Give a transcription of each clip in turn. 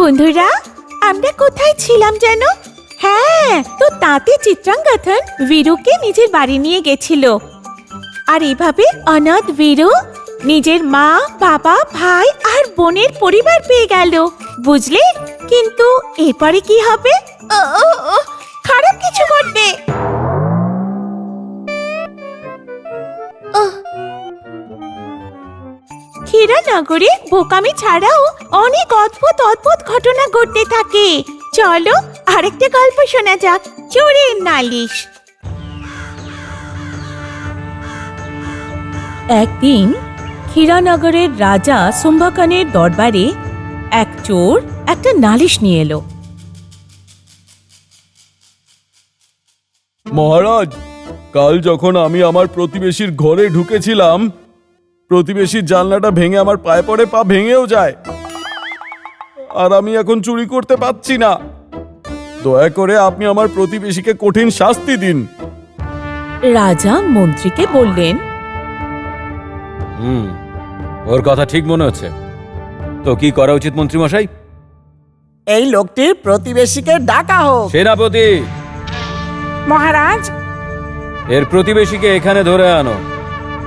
বন্ধুরা, আমরা কোথায় ছিলাম যেন? হ্যাঁ তো তাতে চিত্রাঙ্গথন বীরুকে নিজের বাড়ি নিয়ে গেছিল। আর এভাবে অনাথ বীরু নিজের মা, বাবা, ভাই আর বোনের পরিবার পেয়ে গেল। বুঝলে? কিন্তু এরপরে কি হবে? খারাপ কিছু ঘটবে। ক্ষীরানগরে বোকামি ছাড়াও অনেক অদ্ভুত অদ্ভুত ঘটনা ঘটতে থাকে। চলো আরেকটা গল্প শোনা যাক, চোরের নালিশ। একদিন ক্ষীরানগরের রাজা শুম্ভকানের দরবারে এক চোর একটা নালিশ নিয়ে এলো। মহারাজ, কাল যখন আমি আমার প্রতিবেশীর ঘরে ঢুকেছিলাম প্রতিবেশীর জানলাটা ভেঙে আমার পায়ে পড়ে পা ভেঙেও যায়। আর আমি এখন চুরি করতে পারছি না। দয়া করে আপনি আমার প্রতিবেশীকে কঠিন শাস্তি দিন। রাজা মন্ত্রীকে বললেন হুম ওর কথা ঠিক মনে হচ্ছে। তো কি করা উচিত মন্ত্রী মশাই এই লোকটির প্রতিবেশীকে ডাকা হোক। সেনাপতি! মহারাজ! এর প্রতিবেশীকে এখানে ধরে আনো।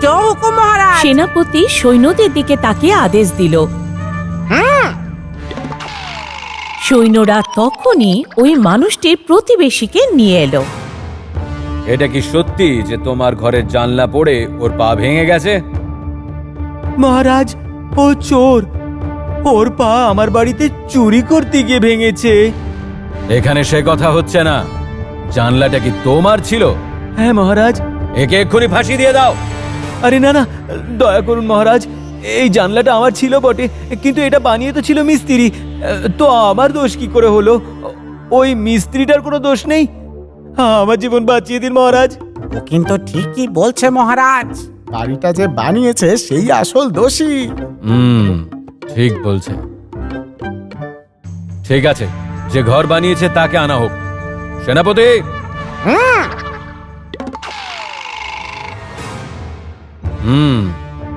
মহারাজ। সেনাপতি সৈন্যদের দিকে তাকিয়ে আদেশ দিল। সৈন্যরা তখনই ওই মানুষটির প্রতিবেশীকে নিয়ে এলো। এটা কি সত্যি যে তোমার ঘরের জানলা পড়ে ওর পা ভেঙে গেছে? মহারাজ ও চোর। ওর পা আমার বাড়িতে চুরি করতে গিয়ে ভেঙেছে। এখানে সে কথা হচ্ছে না। জানলাটা কি তোমার ছিল? হ্যাঁ মহারাজ। একে এক্ষুনি ফাঁসি দিয়ে দাও। আরে না না দয়া করুন মহারাজ এই জানলাটা আমার ছিল বটে কিন্তু এটা বানিয়ে তো ছিল মিস্ত্রি। তো আমার দোষ কি করে হলো? ওই মিস্ত্রিটার কোনো দোষ নেই? আমার জীবন বাঁচিয়ে দিন মহারাজ। ও কিন্তু ঠিকই বলছে মহারাজ। বাড়িটা যে বানিয়েছে সেই আসল দোষী। হুম ঠিক বলছে। ঠিক আছে যে ঘর বানিয়েছে তাকে আনা হোক। সেনাপতি! হুম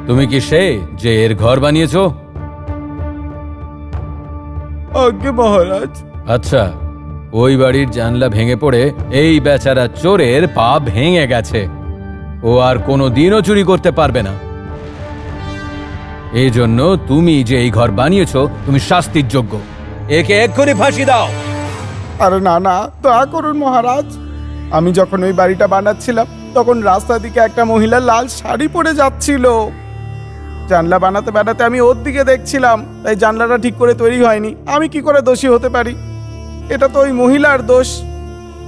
তুমি কি সে যে এর ঘর বানিয়েছো? আজ্ঞে মহারাজ। আচ্ছা ওই বাড়ির জানলা ভেঙে পড়ে এই বেচারা চোরের পা ভেঙে গেছে। ও আর কোনো দিনও চুরি করতে পারবে না। এই জন্য তুমি যে এই ঘর বানিয়েছো তুমি শাস্তির যোগ্য। একে এক্ষুনি ফাঁসি দাও। আরে না না দয়া করুন মহারাজ। আমি যখন ওই বাড়িটা বানাচ্ছিলাম তখন রাস্তা দিকে একটা মহিলা লাল শাড়ি পরে যাচ্ছিল। জানলা বানাতে বানাতে আমি ওর দিকে দেখছিলাম তাই জানলাটা ঠিক করে তৈরি হয়নি। আমি কি করে দোষী হতে পারি? এটা তো ওই মহিলার দোষ।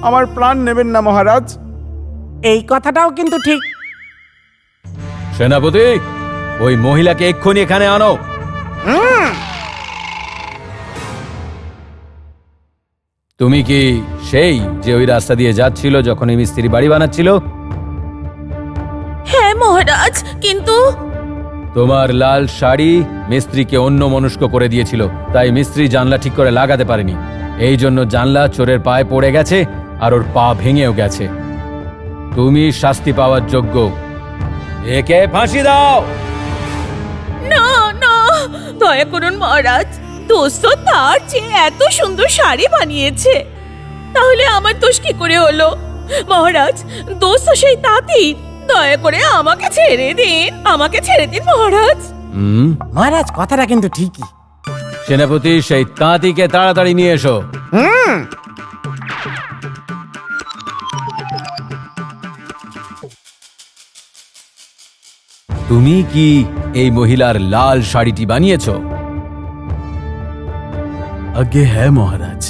আমার প্রাণ নেবেন না মহারাজ। এই কথাটাও কিন্তু ঠিক। সেনাপতি ওই মহিলাকে এক্ষুনি এখানে আনো। তুমি কি সেই যে ওই রাস্তা দিয়ে যাচ্ছিল যখন এই মিস্ত্রি বাড়ি বানাচ্ছিল? হ্যাঁ মহারাজ কিন্তু তোমার লাল শাড়ি মিস্ত্রিকে অন্য মনস্ক করে দিয়েছিল তাই মিস্ত্রি জানলা ঠিক করে লাগাতে পারেনি। এই জন্য জানলা চোরের পায়ে পড়ে গেছে আর ওর পা ভেঙেও গেছে। তুমি শাস্তি পাওয়ার যোগ্য। একে ফাঁসি দাও! না না দয়া করুন মহারাজ দোস্ত তার চেয়ে এত সুন্দর শাড়ি বানিয়েছে তাহলে আমার দোষ কি করে হলো? মহারাজ দোষ তো সেই তাঁতি দয়া করে আমাকে ছেড়ে দিন। আমাকে ছেড়ে দিন মহারাজ। হুম? মহারাজ কথাটা কিন্তু ঠিকই। সেনাপতি সেই তাঁতিকে তাড়াতাড়ি নিয়ে এসো। তুমি কি এই মহিলার লাল শাড়িটি বানিয়েছো? আজ্ঞে হ্যাঁ মহারাজ।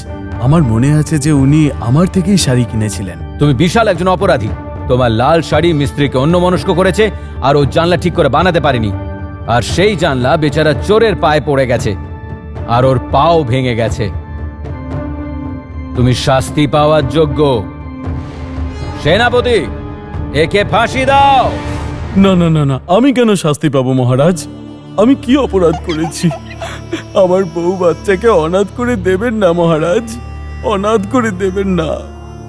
আমার মনে আছে যে উনি আমার থেকেই শাড়ি কিনেছিলেন। তুমি বিশাল একজন অপরাধী। তোমার লাল শাড়ি মিস্ত্রিকে অন্য মনস্ক করেছে আর ও জানলা ঠিক করে বানাতে পারেনি। আর সেই জানলা বেচারা চোরের পায়ে পড়ে গেছে আর ওর পাও ভেঙে গেছে। তুমি শাস্তি পাওয়ার যোগ্য। সেনাপতি, একে ফাঁসি দাও। না না না না, আমি কেন শাস্তি পাবো মহারাজ? আমি কি অপরাধ করেছি? আমার বউ বাচ্চাকে অনাথ করে দেবেন না মহারাজ। অনাথ করে দেবেন না।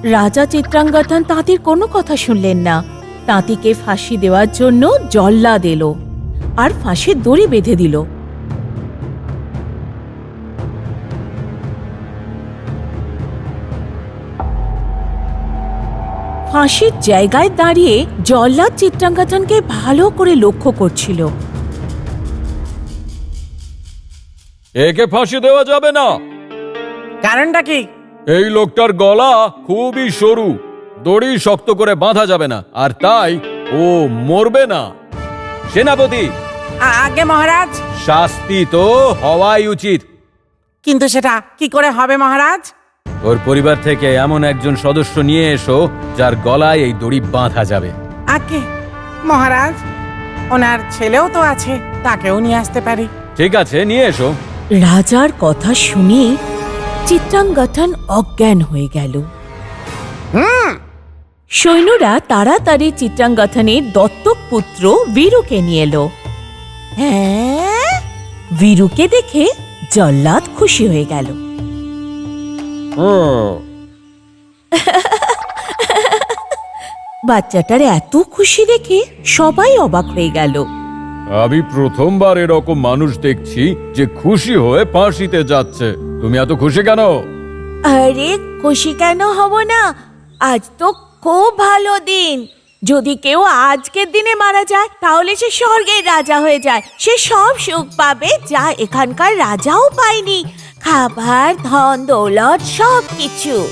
রাজা চিত্রাঙ্গাথান তাঁতির কোনো কথা শুনলেন না। তাঁতিকে ফাঁসি দেওয়ার জন্য জল্লা দিল আর ফাঁসির দড়ি বেঁধে দিল। ফাঁসির জায়গায় দাঁড়িয়ে জল্লাদ চিত্রাঙ্গাতনকে ভালো করে লক্ষ্য করছিল। একে ফাঁসি দেওয়া যাবে না। কারণটা কি? এই লোকটার গলা খুবই সরু দড়ি শক্ত করে বাঁধা যাবে না আর তাই ও মরবে না। সেনাপতি! আগে মহারাজ। শাস্তি তো হওয়াই উচিত। কিন্তু সেটা কি করে হবে মহারাজ? ওর পরিবার থেকে এমন একজন সদস্য নিয়ে এসো যার গলায় এই দড়ি বাঁধা যাবে। আগে মহারাজ ওনার ছেলেও তো আছে তাকেও নিয়ে আসতে পারি। ঠিক আছে নিয়ে এসো। রাজার কথা শুনে চিত্রাঙ্গঠন অজ্ঞান হয়ে গেল। সৈন্যরা তাড়াতাড়ি চিত্রাঙ্গঠনের দত্তক পুত্র বীরুকে নিয়ে এলো। হ্যাঁ বীরুকে দেখে জল্লাদ খুশি হয়ে গেল। বাচ্চাটার এত খুশি দেখে সবাই অবাক হয়ে গেল। আমি প্রথমবার এরকম মানুষ দেখছি যে খুশি হয়ে ফাঁসিতে যাচ্ছে। তুমি এত খুশি কেন? আরে খুশি কেন হব না? আজ তো খুব ভালো দিন। যদি কেউ আজকের দিনে মারা যায় তাহলে সে স্বর্গের রাজা হয়ে যায়। সে সব সুখ পাবে যা এখানকার রাজাও পায়নি। খাবার ধন দৌলত সব কিছু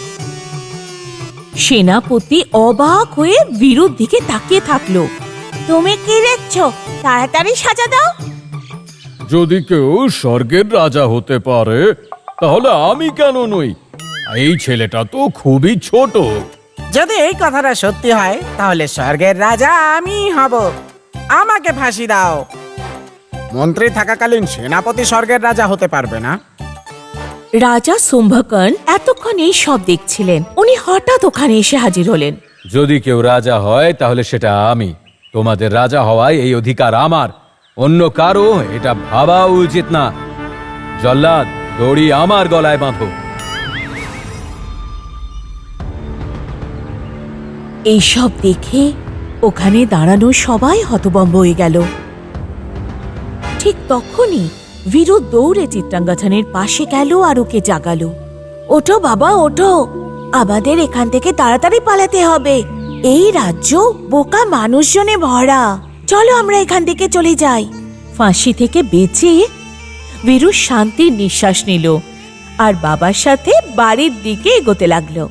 সেনাপতি অবাক হয়ে বীরুর দিকে তাকিয়ে থাকল। তুমি কি দেখছ? তাড়াতাড়ি সাজা দাও। যদি কেউ স্বর্গের রাজা হতে পারে তাহলে আমি কেন নই? এই ছেলেটা তো খুবই ছোট। যদি এই কথাটা সত্যি হয় তাহলে স্বর্গের রাজা আমি হব। আমাকে ফাঁসি দাও। মন্ত্রী থাকাকালীন সেনাপতি স্বর্গের রাজা হতে পারবে না। রাজা শুম্ভকর্ণ এতক্ষণ এই সব দেখছিলেন। উনি হঠাৎ ওখানে এসে হাজির হলেন। যদি কেউ রাজা হয় তাহলে সেটা আমি। তোমাদের রাজা হওয়ায় এই অধিকার আমার। অন্য কারও এটা ভাবা উচিত না। জল্লাদ দড়ি আমার গলায় বাঁধো। এইসব দেখে ওখানে দাঁড়ানো সবাই হতবম্ব হয়ে গেল। ঠিক তখনই বীরু দৌড়ে চিত্রাঙ্গথানের পাশে গেল আর ওকে জাগালো। ওঠো বাবা, ওঠো। আমাদের এখান থেকে তাড়াতাড়ি পালাতে হবে। এই রাজ্য বোকা মানুষজনে ভরা। চলো আমরা এখান থেকে চলে যাই। ফাঁসি থেকে বেঁচে বীরু শান্তির নিঃশ্বাস নিল। আর বাবার সাথে বাড়ির দিকে এগোতে লাগল।